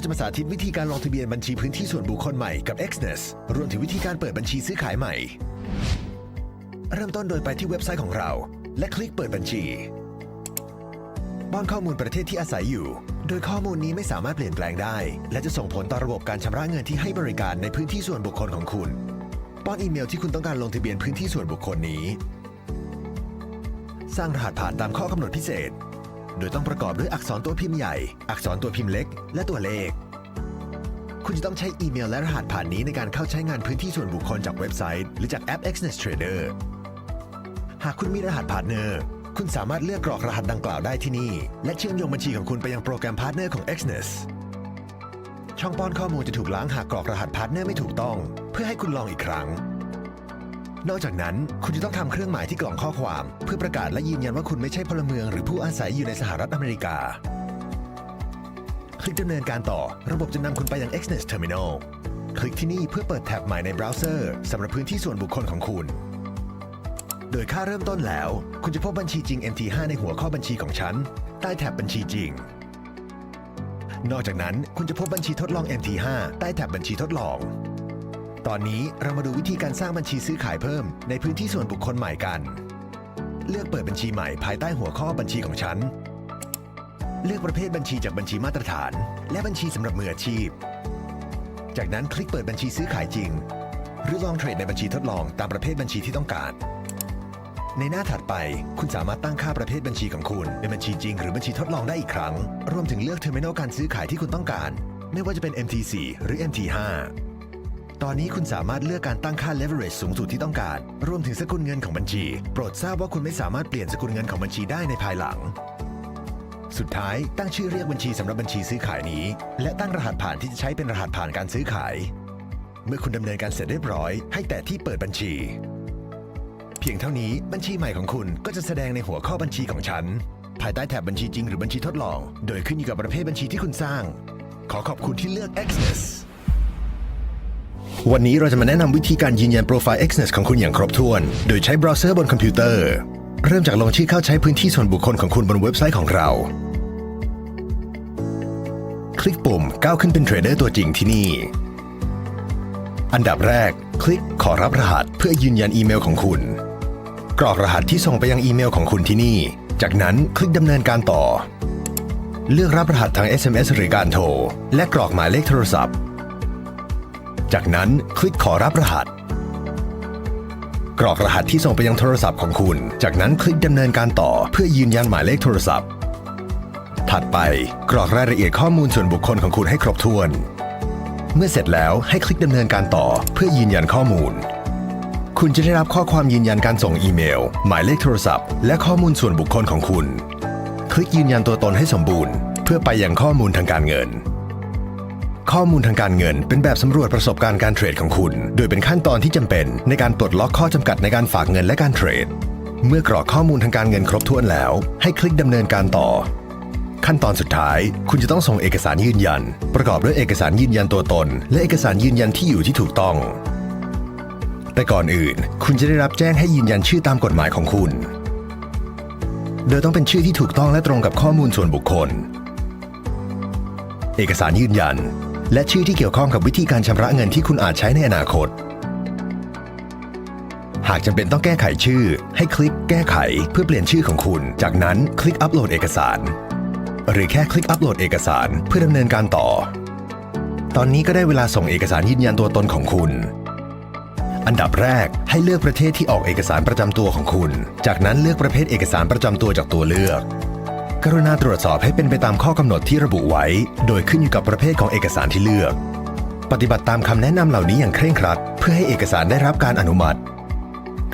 เราจะมาสาธิตวิธีการลงทะเบียนบัญชีพื้นที่ส่วนบุคคลใหม่กับ Xness รวมถึงวิธีการเปิดบัญชีซื้อขายใหม่ เริ่มต้นโดยไปที่เว็บไซต์ของเรา และคลิกเปิดบัญชีป้อนข้อมูลประเทศที่อาศัยอยู่ โดยข้อมูลนี้ไม่สามารถเปลี่ยนแปลงได้ และจะส่งผลต่อระบบการชำระเงินที่ให้บริการในพื้นที่ส่วนบุคคลของคุณ ป้อนอีเมลที่คุณต้องการลงทะเบียนพื้นที่ส่วนบุคคลนี้ สร้างรหัสผ่านตามข้อกำหนดพิเศษ โดยต้องประกอบด้วยอักษรตัวพิมพ์ใหญ่ อักษรตัวพิมพ์เล็ก และตัวเลข คุณจะต้องใช้อีเมลและรหัสผ่านนี้ในการเข้าใช้งานพื้นที่ส่วนบุคคลจากเว็บไซต์ หรือจากแอป Xness Trader หากคุณมีรหัสพาร์ทเนอร์คุณสามารถเลือกกรอกรหัสดังกล่าวได้ที่นี่ และเชื่อมโยงบัญชีของคุณไปยังโปรแกรมพาร์ทเนอร์ของ Xness ช่องป้อนข้อมูลจะถูกล้างหากกรอกรหัสพาร์ทเนอร์ไม่ถูกต้อง เพื่อให้คุณลองอีกครั้ง นอกจากนั้นคุณจะต้องทำเครื่องหมายที่กล่องข้อความ เพื่อประกาศและยืนยันว่าคุณไม่ใช่พลเมืองหรือผู้อาศัยอยู่ในสหรัฐอเมริกา คลิกดำเนินการต่อ ระบบจะนำคุณไปยัง Xness Terminal คลิกที่นี่เพื่อเปิดแท็บใหม่ในเบราว์เซอร์สำหรับพื้นที่ส่วนบุคคลของคุณ โดยค่าเริ่มต้นแล้ว คุณจะพบบัญชีจริง MT5 ในหัวข้อบัญชีของฉัน ใต้แท็บบัญชีจริง นอกจากนั้นคุณจะพบบัญชีทดลอง MT5 ใต้แท็บบัญชีทดลอง ตอนนี้เรามาดูวิธีการสร้างบัญชีซื้อขายเพิ่ม ในพื้นที่ส่วนบุคคลใหม่กัน เลือกเปิดบัญชีใหม่ภายใต้หัวข้อบัญชีของฉัน เลือกประเภทบัญชีจากบัญชีมาตรฐาน และบัญชีสำหรับมืออาชีพ จากนั้นคลิกเปิดบัญชีซื้อขายจริง หรือลองเทรดในบัญชีทดลองตามประเภทบัญชีที่ต้องการ ในหน้าถัดไปคุณสามารถตั้งค่าประเภทบัญชีของคุณเป็นบัญชีจริง หรือบัญชีทดลองได้อีกครั้ง รวมถึงเลือกเทอร์มินอลการซื้อขายที่คุณต้องการ ไม่ว่าจะเป็น MT4 หรือ MT5 ตอนนี้คุณสามารถเลือกการตั้งค่า leverage สูงสุดที่ต้องการ รวมถึงสกุลเงินของบัญชี โปรดทราบว่าคุณไม่สามารถเปลี่ยนสกุลเงินของบัญชีได้ในภายหลัง สุดท้าย ตั้งชื่อเรียกบัญชีสำหรับบัญชีซื้อขายนี้ และตั้งรหัสผ่านที่จะใช้เป็นรหัสผ่านการซื้อขาย เมื่อคุณดำเนินการเสร็จเรียบร้อย ให้แตะที่เปิดบัญชี เพียงเท่านี้บัญชีใหม่ของคุณก็จะแสดงในหัวข้อบัญชีของฉัน ภายใต้แถบบัญชีจริงหรือบัญชีทดลอง โดยขึ้นอยู่กับประเภทบัญชีที่คุณสร้าง ขอขอบคุณที่เลือก Axness วันนี้เราจะมาแนะนำวิธีการยืนยันโปรไฟล์ Xness ของคุณอย่างครบถ้วน โดยใช้เบราว์เซอร์บนคอมพิวเตอร์ เริ่มจากลงชื่อเข้าใช้พื้นที่ส่วนบุคคลของคุณบนเว็บไซต์ของเรา คลิกปุ่มก้าวขึ้นเป็นเทรดเดอร์ตัวจริงที่นี่ อันดับแรก คลิกขอรับรหัสเพื่อยืนยันอีเมลของคุณ กรอกรหัสที่ส่งไปยังอีเมลของคุณที่นี่ จากนั้นคลิกดำเนินการต่อ เลือกรับรหัสทาง SMS หรือการโทร และกรอกหมายเลขโทรศัพท์ จากนั้นคลิกขอรับรหัส กรอกรหัสที่ส่งไปยังโทรศัพท์ของคุณ จากนั้นคลิกดำเนินการต่อเพื่อยืนยันหมายเลขโทรศัพท์ ถัดไปกรอกรายละเอียดข้อมูลส่วนบุคคลของคุณให้ครบถ้วน เมื่อเสร็จแล้วให้คลิกดำเนินการต่อเพื่อยืนยันข้อมูล คุณจะได้รับข้อความยืนยันการส่งอีเมล หมายเลขโทรศัพท์ และข้อมูลส่วนบุคคลของคุณ คลิกยืนยันตัวตนให้สมบูรณ์ เพื่อไปยังข้อมูลทางการเงิน ข้อมูลทางการเงินเป็นแบบสำรวจประสบการณ์การเทรดของคุณ โดยเป็นขั้นตอนที่จำเป็นในการปลดล็อกข้อจำกัดในการฝากเงินและการเทรด เมื่อกรอกข้อมูลทางการเงินครบถ้วนแล้ว ให้คลิกดำเนินการต่อ ขั้นตอนสุดท้าย คุณจะต้องส่งเอกสารยืนยัน ประกอบด้วยเอกสารยืนยันตัวตน และเอกสารยืนยันที่อยู่ที่ถูกต้อง แต่ก่อนอื่น คุณจะได้รับแจ้งให้ยืนยันชื่อตามกฎหมายของคุณ โดยต้องเป็นชื่อที่ถูกต้องและตรงกับข้อมูลส่วนบุคคล เอกสารยืนยัน และชื่อที่เกี่ยวข้องกับวิธีการชำระเงินที่คุณอาจใช้ในอนาคต หากจำเป็นต้องแก้ไขชื่อ ให้คลิกแก้ไขเพื่อเปลี่ยนชื่อของคุณ จากนั้นคลิกอัปโหลดเอกสาร หรือแค่คลิกอัปโหลดเอกสารเพื่อดำเนินการต่อ ตอนนี้ก็ได้เวลาส่งเอกสารยืนยันตัวตนของคุณอันดับแรกให้เลือกประเทศที่ออกเอกสารประจำตัวของคุณ จากนั้นเลือกประเภทเอกสารประจำตัวจากตัวเลือก กรุณาตรวจสอบให้เป็นไปตามข้อกำหนดที่ระบุไว้ โดยขึ้นอยู่กับประเภทของเอกสารที่เลือก ปฏิบัติตามคำแนะนำเหล่านี้อย่างเคร่งครัด เพื่อให้เอกสารได้รับการอนุมัติ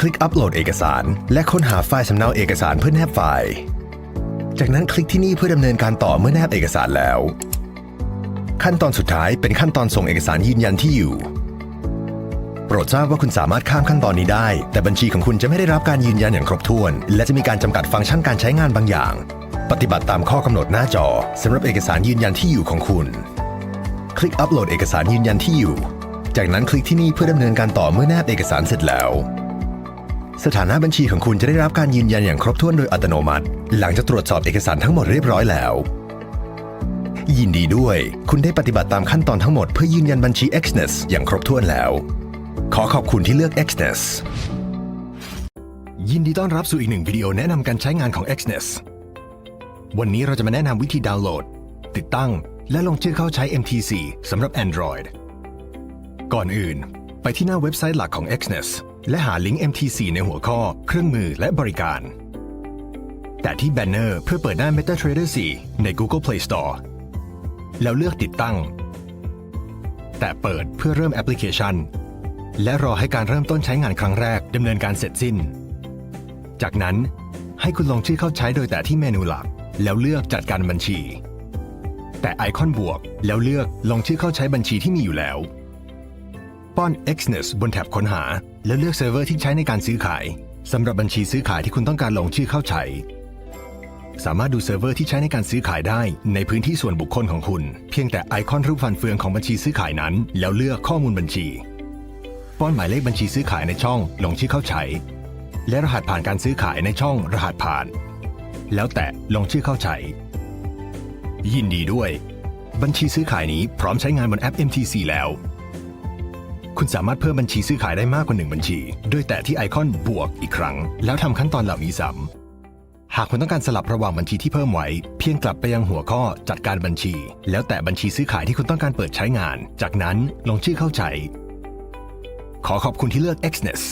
คลิกอัปโหลดเอกสาร และค้นหาไฟล์สำเนาเอกสารเพื่อแนบไฟล์ จากนั้นคลิกที่นี่เพื่อดำเนินการต่อเมื่อแนบเอกสารแล้ว ขั้นตอนสุดท้ายเป็นขั้นตอนส่งเอกสารยืนยันที่อยู่ โปรดทราบว่าคุณสามารถข้ามขั้นตอนนี้ได้ แต่บัญชีของคุณจะไม่ได้รับการยืนยันอย่างครบถ้วน และจะมีการจำกัดฟังก์ชันการใช้งานบางอย่าง ปฏิบัติตามข้อกำหนดหน้าจอสำหรับเอกสารยืนยันที่อยู่ของคุณ คลิกอัปโหลดเอกสารยืนยันที่อยู่ จากนั้นคลิกที่นี่เพื่อดำเนินการต่อเมื่อแนบเอกสารเสร็จแล้ว สถานะบัญชีของคุณจะได้รับการยืนยันอย่างครบถ้วนโดยอัตโนมัติ หลังจากตรวจสอบเอกสารทั้งหมดเรียบร้อยแล้ว ยินดีด้วย คุณได้ปฏิบัติตามขั้นตอนทั้งหมดเพื่อยืนยันบัญชี Xness อย่างครบถ้วนแล้ว ขอขอบคุณที่เลือก Xness ยินดีต้อนรับสู่อีกหนึ่งวิดีโอแนะนำการใช้งานของ Xness วันนี้เราจะมาแนะนำวิธีดาวน์โหลด ติดตั้ง และลงชื่อเข้าใช้ MTC สำหรับ Android ก่อนอื่น ไปที่หน้าเว็บไซต์หลักของ Xness และหาลิงก์ MTC ในหัวข้อ เครื่องมือและบริการ แต่ที่แบนเนอร์เพื่อเปิดหน้า MetaTrader 4 ใน Google Play Store แล้วเลือกติดตั้ง แต่เปิดเพื่อเริ่มแอปพลิเคชัน และรอให้การเริ่มต้นใช้งานครั้งแรกดำเนินการเสร็จสิ้น จากนั้นให้คุณลงชื่อเข้าใช้โดยแต่ที่เมนูหลัก แล้วเลือกจัดการบัญชี แต่ไอคอนบวกแล้วเลือกลงชื่อเข้าใช้บัญชีที่มีอยู่แล้ว ป้อน Xness บนแท็บค้นหา แล้วเลือกเซิร์ฟเวอร์ที่ใช้ในการซื้อขายสำหรับบัญชีซื้อขายที่คุณต้องการลงชื่อเข้าใช้ สามารถดูเซิร์ฟเวอร์ที่ใช้ในการซื้อขายได้ในพื้นที่ส่วนบุคคลของคุณ เพียงแต่ไอคอนรูปฟันเฟืองของบัญชีซื้อขายนั้น แล้วเลือกข้อมูลบัญชี ป้อนหมายเลขบัญชีซื้อขายในช่องลงชื่อเข้าใช้ และรหัสผ่านการซื้อขายในช่องรหัสผ่าน แล้วแต่ลงชื่อเข้าใช้ ยินดีด้วย บัญชีซื้อขายนี้พร้อมใช้งานบนแอป MTC แล้ว คุณสามารถเพิ่มบัญชีซื้อขายได้มากกว่าหนึ่งบัญชี โดยแตะที่ไอคอนบวกอีกครั้ง แล้วทำขั้นตอนเหล่านี้ซ้ำหากคุณต้องการสลับระหว่างบัญชีที่เพิ่มไว้ เพียงกลับไปยังหัวข้อจัดการบัญชี แล้วแตะบัญชีซื้อขายที่คุณต้องการเปิดใช้งาน จากนั้นลงชื่อเข้าใช้ขอขอบคุณที่เลือก Xness